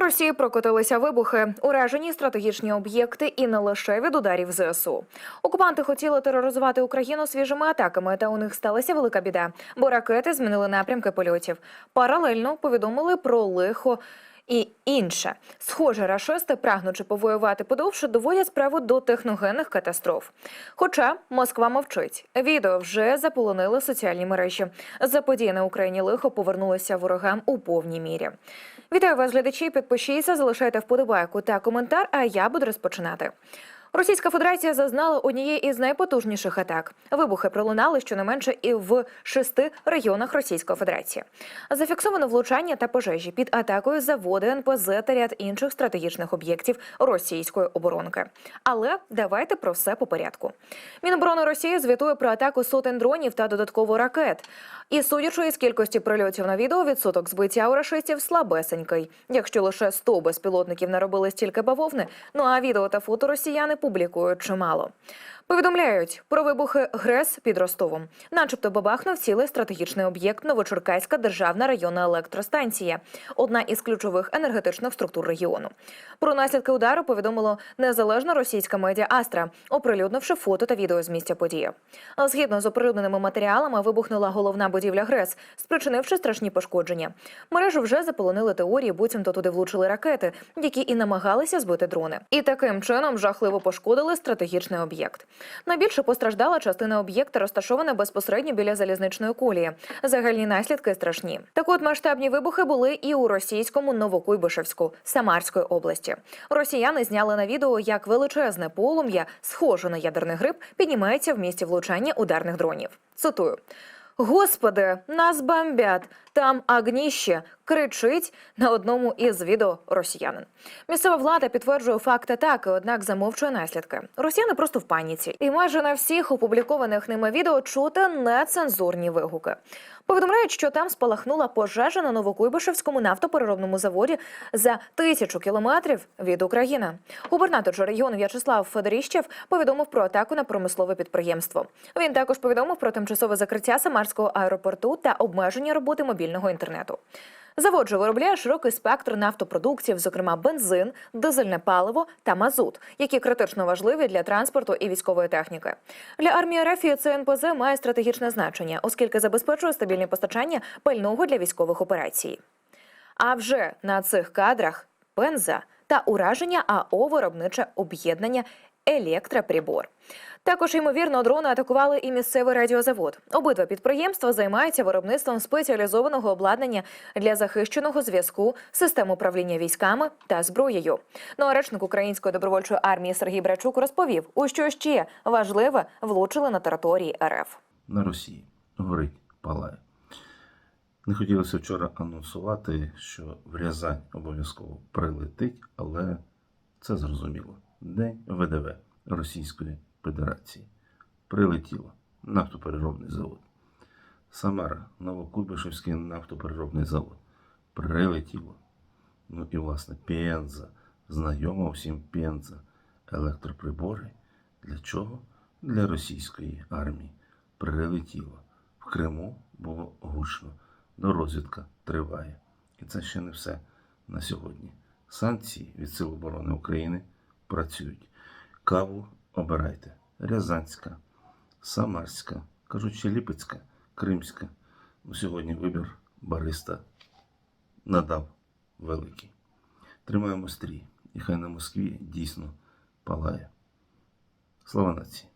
Росії прокотилися вибухи, уражені стратегічні об'єкти і не лише від ударів ЗСУ. Окупанти хотіли тероризувати Україну свіжими атаками, та у них сталася велика біда, бо ракети змінили напрямки польотів. Паралельно повідомили про лихо. І інше, схоже, рашисти, прагнучи повоювати подовше, доводять справу до техногенних катастроф. Хоча Москва мовчить, відео вже заполонили соціальні мережі. За події на Україні лихо повернулися ворогам у повній мірі. Вітаю вас, глядачі. Підпишіться, залишайте вподобайку та коментар. А я буду розпочинати. Російська Федерація зазнала однієї із найпотужніших атак. Вибухи пролунали щонайменше і в шести регіонах Російської Федерації. Зафіксовано влучання та пожежі під атакою заводи НПЗ та ряд інших стратегічних об'єктів російської оборонки. Але давайте про все по порядку. Міноборони Росії звітує про атаку сотень дронів та додатково ракет. І судячи із кількості прильотів на відео, відсоток збиття у рашистів слабесенький. Якщо лише 100 безпілотників наробили стільки бавовни, ну а відео та фото росіяни публікують чимало. Повідомляють про вибухи ГРЕС під Ростовом. Начебто бабахнув цілий стратегічний об'єкт Новочеркаська державна районна електростанція, одна із ключових енергетичних структур регіону. Про наслідки удару повідомило незалежна російська медіа Астра, оприлюднивши фото та відео з місця події. Згідно з оприлюдненими матеріалами, вибухнула головна будівля ГРЕС, спричинивши страшні пошкодження. Мережу вже заполонили теорії, буцімто туди влучили ракети, які і намагалися збити дрони. І таким чином жахливо пошкодили стратегічний об'єкт. Найбільше постраждала частина об'єкта, розташована безпосередньо біля залізничної колії. Загальні наслідки страшні. Так от масштабні вибухи були і у російському Новокуйбишевську Самарської області. Росіяни зняли на відео, як величезне полум'я, схоже на ядерний гриб, піднімається в місті влучання ударних дронів. Цитую. Господи, нас бомбять, там огніще, кричить на одному із відео росіянин. Місцева влада підтверджує факт атаки, однак замовчує наслідки. Росіяни просто в паніці, і майже на всіх опублікованих ними відео чути нецензурні вигуки. Повідомляють, що там спалахнула пожежа на Новокуйбишевському нафтопереробному заводі за тисячу кілометрів від України. Губернатор же регіону В'ячеслав Федоріщев повідомив про атаку на промислове підприємство. Він також повідомив про тимчасове закриття Самарського аеропорту та обмеження роботи мобільного інтернету. Завод же виробляє широкий спектр нафтопродуктів, зокрема бензин, дизельне паливо та мазут, які критично важливі для транспорту і військової техніки. Для армії РФ це має стратегічне значення, оскільки забезпечує стабільне постачання пального для військових операцій. А вже на цих кадрах пенза та ураження АО виробниче об'єднання Електроприбор. Також, ймовірно, дрони атакували і місцевий радіозавод. Обидва підприємства займаються виробництвом спеціалізованого обладнання для захищеного зв'язку, систем управління військами та зброєю. Ну а речник української добровольчої армії Сергій Брачук розповів, у що ще важливе влучили на території РФ. на Росії. Горить, палає. Не хотілося вчора анонсувати, що в Рязань обов'язково прилетить, але це зрозуміло. День ВДВ Російської Федерації. Прилетіло нафтопереробний завод. Самара, Новокуйбишевський нафтопереробний завод. Прилетіло. Ну і, власне, Пенза. Знайома всім Пенза. Електроприбори. Для чого? Для російської армії. Прилетіло. В Криму було гучно. До розвідка триває. І це ще не все на сьогодні. Санкції від Сил оборони України працюють. Каву обирайте. Рязанська, Самарська, кажуть, ще Кримська. Ну, сьогодні вибір бариста надав великий. Тримаємо стрій. І хай на Москві дійсно палає. Слава нації!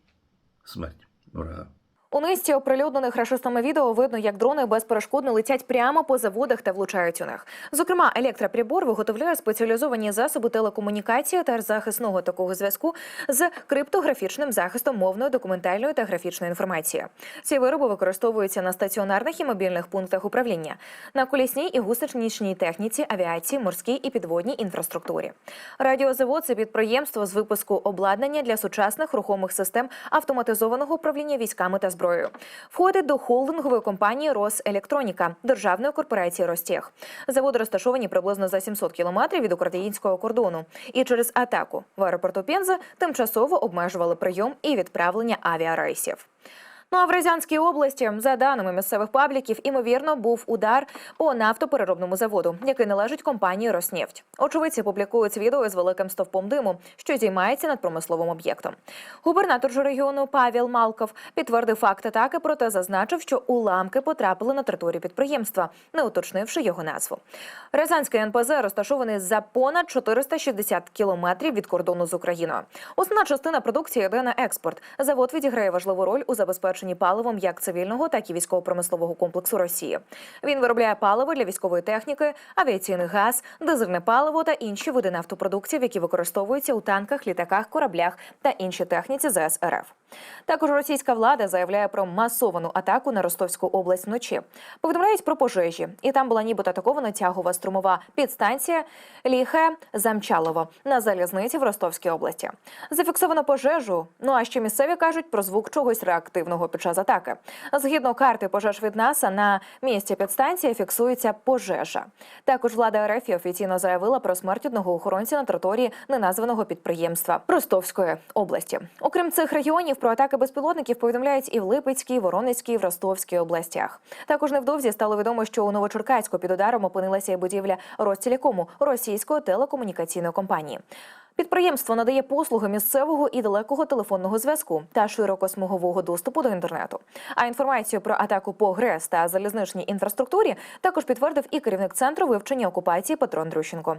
Смерть ворога! У низці оприлюднених рашистами відео видно, як дрони безперешкодно летять прямо по заводах та влучають у них. Зокрема, електроприбор виготовляє спеціалізовані засоби телекомунікації та захисного такого зв'язку з криптографічним захистом мовної, документальної та графічної інформації. Ці вироби використовуються на стаціонарних і мобільних пунктах управління, на колісній і гусеничній техніці, авіації, морській і підводній інфраструктурі. Радіозавод це підприємство з випуску обладнання для сучасних рухомих систем автоматизованого управління військами та зброєю. Входить до холдингової компанії Роселектроніка державної корпорації Ростех. Заводи розташовані приблизно за 700 кілометрів від українського кордону. І через атаку в аеропорту Пенза тимчасово обмежували прийом і відправлення авіарейсів. Ну а в Рязанській області, за даними місцевих пабліків, імовірно, був удар по нафтопереробному заводу, який належить компанії Роснефть. Очевидці публікують відео з великим стовпом диму, що зіймається над промисловим об'єктом. Губернатор ж регіону Павел Малков підтвердив факт атаки, проте зазначив, що уламки потрапили на територію підприємства, не уточнивши його назву. Рязанський НПЗ розташований за понад 460 кілометрів від кордону з Україною. Основна частина продукції йде на експорт. Завод відіграє важливу роль у забезпеченні паливом як цивільного, так і військово-промислового комплексу Росії. Він виробляє паливо для військової техніки, авіаційний газ, дизельне паливо та інші види нафтопродуктів, які використовуються у танках, літаках, кораблях та іншій техніці ЗС РФ. Також російська влада заявляє про масовану атаку на Ростовську область вночі. Повідомляють про пожежі, і там була нібито атакована тягова струмова підстанція Ліхе Замчалово на залізниці в Ростовській області. Зафіксовано пожежу. Ну а ще місцеві кажуть про звук чогось реактивного під час атаки. Згідно карти пожеж від НАСА, на місці підстанції фіксується пожежа. Також влада РФ офіційно заявила про смерть одного охоронця на території неназваного підприємства Ростовської області. Окрім цих регіонів, про атаки безпілотників повідомляють і в Липецькій, Воронезькій, і в Ростовській областях. Також невдовзі стало відомо, що у Новочеркаську під ударом опинилася і будівля Ростелекому російської телекомунікаційної компанії. Підприємство надає послуги місцевого і далекого телефонного зв'язку та широкосмугового доступу до інтернету. А інформацію про атаку по ГРЕС та залізничній інфраструктурі також підтвердив і керівник центру вивчення окупації Петро Андрющенко.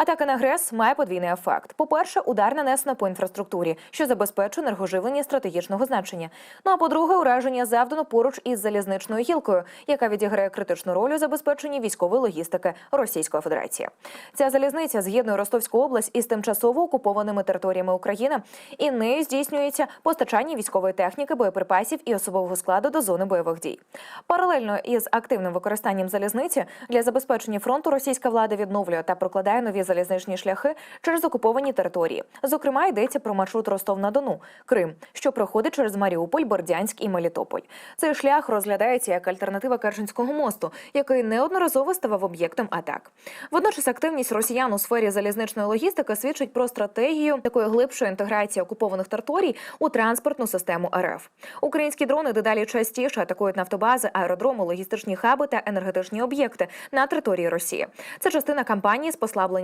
Атака на ГРЕС має подвійний ефект. По-перше, удар нанесено по інфраструктурі, що забезпечує енергоживлення стратегічного значення. Ну а по-друге, ураження завдано поруч із залізничною гілкою, яка відіграє критичну роль у забезпеченні військової логістики Російської Федерації. Ця залізниця з'єднує Ростовську область із тимчасово окупованими територіями України, і нею здійснюється постачання військової техніки, боєприпасів і особового складу до зони бойових дій. Паралельно із активним використанням залізниці для забезпечення фронту російська влада відновлює та прокладає нові залізничні шляхи через окуповані території. Зокрема, йдеться про маршрут Ростов-на-Дону, Крим, що проходить через Маріуполь, Бордянськ і Мелітополь. Цей шлях розглядається як альтернатива Керченського мосту, який неодноразово ставав об'єктом атак. Водночас активність росіян у сфері залізничної логістики свідчить про стратегію такої глибшої інтеграції окупованих територій у транспортну систему РФ. Українські дрони дедалі частіше атакують нафтобази, аеродроми, логістичні хаби та енергетичні об'єкти на території Росії. Це частина кампанії з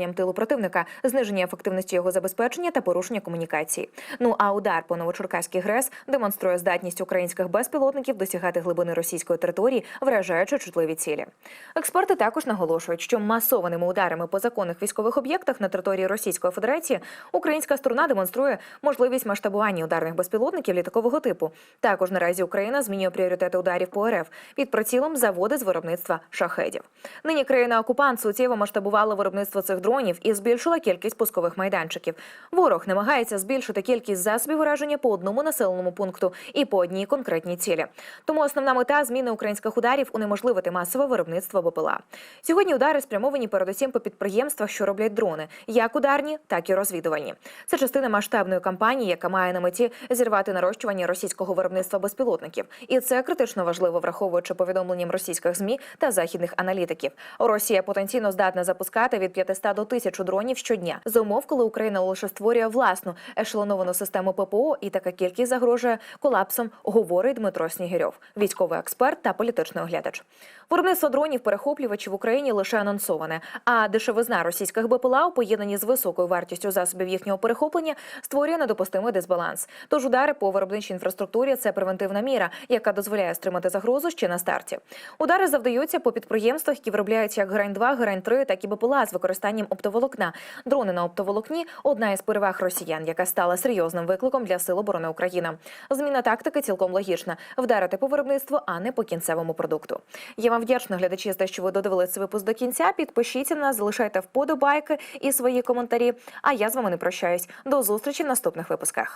послабленням тилу противника, зниження ефективності його забезпечення та порушення комунікації. Ну а удар по Новочеркаській ГРЕС демонструє здатність українських безпілотників досягати глибини російської території, вражаючи чутливі цілі. Експерти також наголошують, що масованими ударами по законних військових об'єктах на території Російської Федерації українська сторона демонструє можливість масштабування ударних безпілотників літакового типу. Також наразі Україна змінює пріоритети ударів по РФ під прицілом заводи з виробництва шахедів. Нині країна окупант суттєво масштабувала виробництво цих дронів і збільшила кількість пускових майданчиків. Ворог намагається збільшити кількість засобів ураження по одному населеному пункту і по одній конкретній цілі. Тому основна мета зміни українських ударів унеможливити масове виробництво БПЛА. Сьогодні удари спрямовані передусім по підприємствах, що роблять дрони, як ударні, так і розвідувальні. Це частина масштабної кампанії, яка має на меті зірвати нарощування російського виробництва безпілотників. І це критично важливо, враховуючи повідомленням російських змі та західних аналітиків. Росія потенційно здатна запускати від 500 до 1000 дронів щодня за умов, коли Україна лише створює власну ешелоновану систему ППО, і така кількість загрожує колапсом, говорить Дмитро Снігирьов, військовий експерт та політичний оглядач. Виробництво дронів перехоплювачів в Україні лише анонсоване. А дешевизна російських БПЛА у поєднанні з високою вартістю засобів їхнього перехоплення створює недопустимий дисбаланс. Тож удари по виробничій інфраструктурі це превентивна міра, яка дозволяє стримати загрозу ще на старті. Удари завдаються по підприємствах, які виробляють як грань 2 грань 3 так і БПЛА з використанням оптоволокна. Дрони на оптоволокні одна із переваг росіян, яка стала серйозним викликом для сил оборони України. Зміна тактики цілком логічна: вдарити по виробництву, а не по кінцевому продукту. Я вам вдячна, глядачі, за те, що ви додивилися цей випуск до кінця. Підпишіться на нас, залишайте вподобайки і свої коментарі. А я з вами не прощаюсь. До зустрічі в наступних випусках.